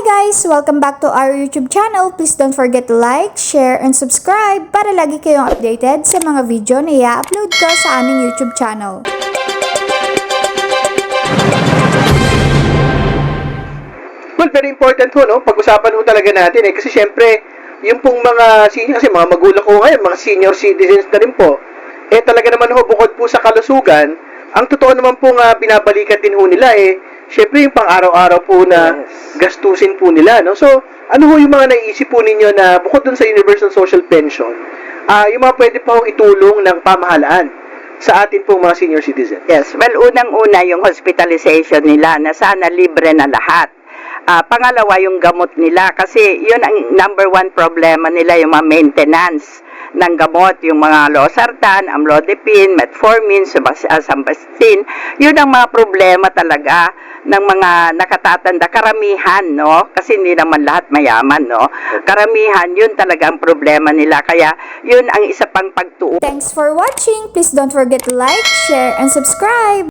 guys! Welcome back to our YouTube channel. Please don't forget to like, share, and subscribe para lagi kayong updated sa mga video na i-upload ko sa aming YouTube channel. Well, very important ho, no? Pag-usapan ho talaga natin eh. Kasi syempre, yung pong mga senior, kasi mga magulang ko ngayon, mga senior citizens na rin po, eh talaga naman ho, bukod po sa kalusugan, ang totoo naman po nga binabalikan din ho nila eh, syempre yung pang-araw-araw po na gastusin po nila, no? So, ano ho yung mga naiisip po ninyo na bukod dun sa Universal Social Pension, ah yung mga pwede pa ho itulong ng pamahalaan sa atin pong mga senior citizen? Yes, well, unang-una yung hospitalization nila na sana libre na lahat. Ah, pangalawa, yung gamot nila kasi yun ang number one problema nila, yung mga maintenance ng gamot, yung mga losartan, amlodipine, metformin, subas- ah, sambastatin, yun ang mga problema talaga ng mga nakatatanda, karamihan, no? Kasi hindi naman lahat mayaman, no? Karamihan, yun talaga ang problema nila. Kaya, yun ang isa pang pagtuon Thanks for watching! Please don't forget to like, share, and subscribe!